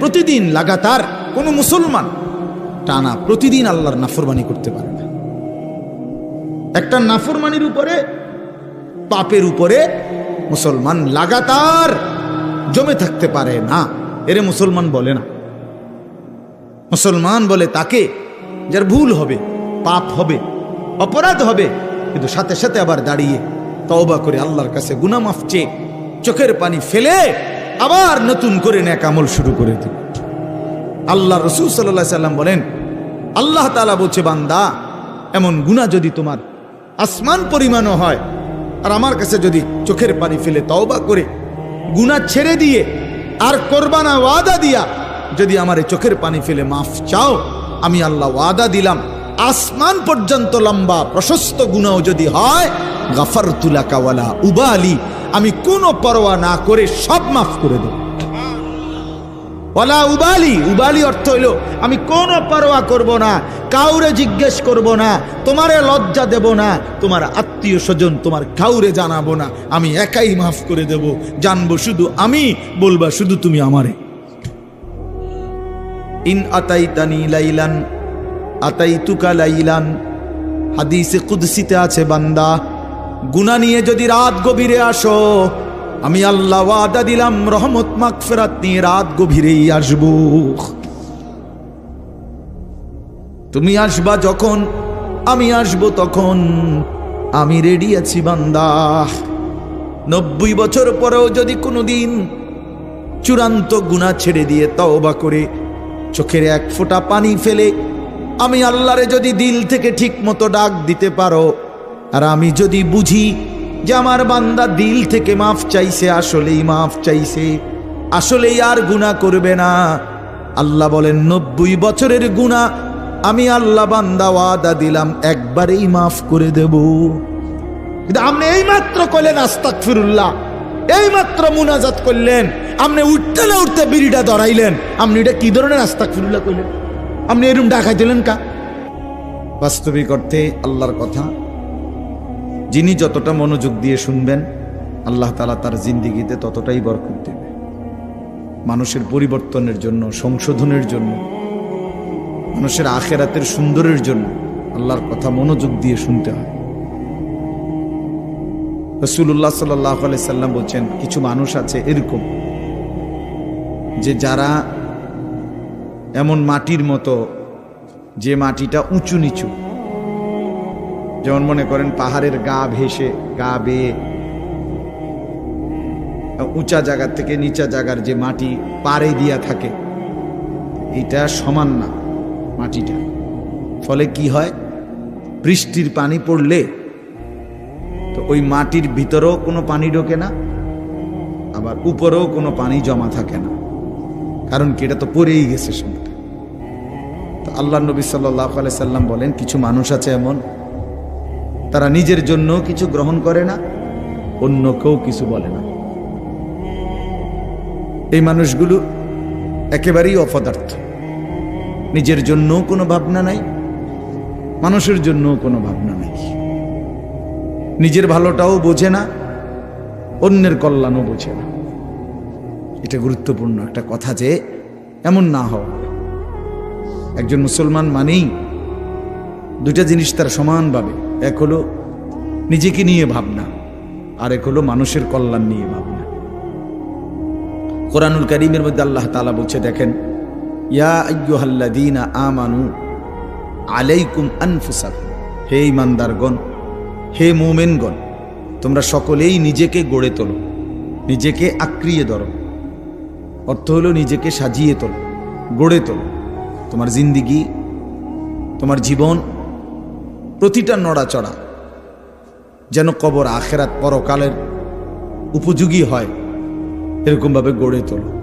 প্রতিদিন লাগাতার কোনো মুসলমান টানা প্রতিদিন আল্লাহর নাফরমানি করতে পারে না। একটা নাফরমানির উপরে, পাপের উপরে মুসলমান লাগাতার জমে থাকতে পারে না। এরে মুসলমান বলে না। মুসলমান বলে তাকে যার ভুল হবে, পাপ হবে, অপরাধ হবে, কিন্তু সাথে সাথে আবার দাঁড়িয়ে তওবা করে আল্লাহর কাছে গুনামাফ চেয়ে চোখের পানি ফেলে আবার নতুন করে ন্যাক আমল শুরু করে দেবে আল্লাহ রসুল সাল্লাহ সাল্লাম বলেন, আল্লাহ তালা বলছে, বান্দা, এমন গুণা যদি তোমার আসমান পরিমাণও হয়, আর আমার কাছে যদি চোখের পানি ফেলে তওবা করে গুণা ছেড়ে দিয়ে, আর কোরবানা ওয়াদা দিয়া যদি আমার চোখের পানি ফেলে মাফ চাও, আমি আল্লাহ ওয়াদা দিলাম, আসমান পর্যন্ত লম্বা প্রশস্ত গুণাও যদি হয় গাফার তুলা কাওয়ালা উবালি আমি কোনো পরোয়া না করে সব মাফ করে দেব। ওলা উবালি উবালি অর্থ হইল, আমি কোনো পরোয়া করব না, কাউরে জিজ্ঞেস করব না, তোমারে লজ্জা দেব না, তোমার আত্মীয় স্বজন তোমার কাউরে জানাব না, আমি একাই মাফ করে দেব, জানব শুধু আমি, বলবা শুধু তুমি আমারে। ইন আতাইতানি লাইলান, আতাইতুকা লাইলান, হাদিসে কুদসিতে আছে বান্দা গুনা নিয়ে যদি রাত গভীরে আসো, আমি আল্লাহ ওয়াদা দিলাম, রহমত, মাগফিরাত নিয়ে রাত গভীরেই আসব। তুমি আসবা যখন, আমি আসব তখন, আমি রেডি আছি বান্দা। নব্বই বছর পরেও যদি কোনোদিন চূড়ান্ত গুণা ছেড়ে দিয়ে তওবা করে চোখের এক ফোঁটা পানি ফেলে, আমি আল্লাহরে যদি দিল থেকে ঠিক মতো ডাক দিতে পারো আর আমি যদি বুঝি যে আমার বান্দা দিল থেকে মাফ চাইছে, আসলেই মাফ চাইছে, আসলেই আর গুণা করবে না। আল্লাহ বলেন, নব্বই বছরের গুণা আমি আল্লাহ বান্দা ওয়াদা দিলাম, একবারেই মাফ করে দেব। কিন্তু আপনি এই মাত্র করলেন আস্তাক ফিরুল্লাহ এই মাত্র মুনাজাত করলেন, আপনি উঠতে না উঠতে বিড়িটা ধরাইলেন, আপনি এটা কি ধরনের আস্তাক ফিরুল্লাহ করলেন আপনি এরম ডাকাই দিলেন কা? বাস্তবিক অর্থে আল্লাহর কথা যিনি যতটা মনোযোগ দিয়ে শুনবেন, আল্লাহ তালা তার জিন্দিগিতে ততটাই বরকত দেবে। মানুষের পরিবর্তনের জন্য, সংশোধনের জন্য, মানুষের আখেরাতের সুন্দরের জন্য আল্লাহর কথা মনোযোগ দিয়ে শুনতে হয়। রসুল্লাহ সাল্লাহ সাল্লাম বলছেন, কিছু মানুষ আছে এরকম যে যারা এমন মাটির মতো, যে মাটিটা উঁচু নিচু যেমন মনে করেন পাহাড়ের গা ভেসে, গা বেয়ে। উঁচা জায়গার থেকে নিচা জায়গার যে মাটি পাড়ে দিয়া থাকে, এটা সমান না মাটিটা। ফলে কি হয়? বৃষ্টির পানি পড়লে তো ওই মাটির ভিতরেও কোনো পানি ঢোকে না, আবার উপরেও কোনো পানি জমা থাকে না। কারণ কি, এটা তো পড়েই গেছে সময়টা তো আল্লাহ নবী সাল্লাহ সাল্লাম বলেন, কিছু মানুষ আছে এমন তারা নিজের জন্য কিছু গ্রহণ করে না, অন্য কেউ কিছু বলে না। এই মানুষগুলো একেবারেই অপদার্থ। নিজের জন্য কোনো ভাবনা নাই, মানুষের জন্য কোনো ভাবনা নাই। নিজের ভালোটাও বোঝে না, অন্যের কল্যাণও বোঝে না। এটা গুরুত্বপূর্ণ একটা কথা যে, এমন না হওয়া। একজন মুসলমান মানেই দুইটা জিনিস তার সমানভাবে। এক হলো নিজেকে নিয়ে ভাবনা, আর এক হলো মানুষের কল্যাণ নিয়ে ভাবনা। কোরআনুল করিমের মধ্যে আল্লাহ তালা বলছে, দেখেন, ইয়া আমানু আলাইকুম আনফুসাকুম। হে ইমানদারগণ হে মোমেনগণ, তোমরা সকলেই নিজেকে গড়ে তোলো, নিজেকে আক্রিয়ে ধরো। অর্থ হলো নিজেকে সাজিয়ে তোলো, গড়ে তোলো। তোমার জিন্দিগি, তোমার জীবন প্রতিটা নড়াচড়া যেন কবর আখেরাত পরকালের উপযোগী হয় এরকমভাবে গড়ে তোলো।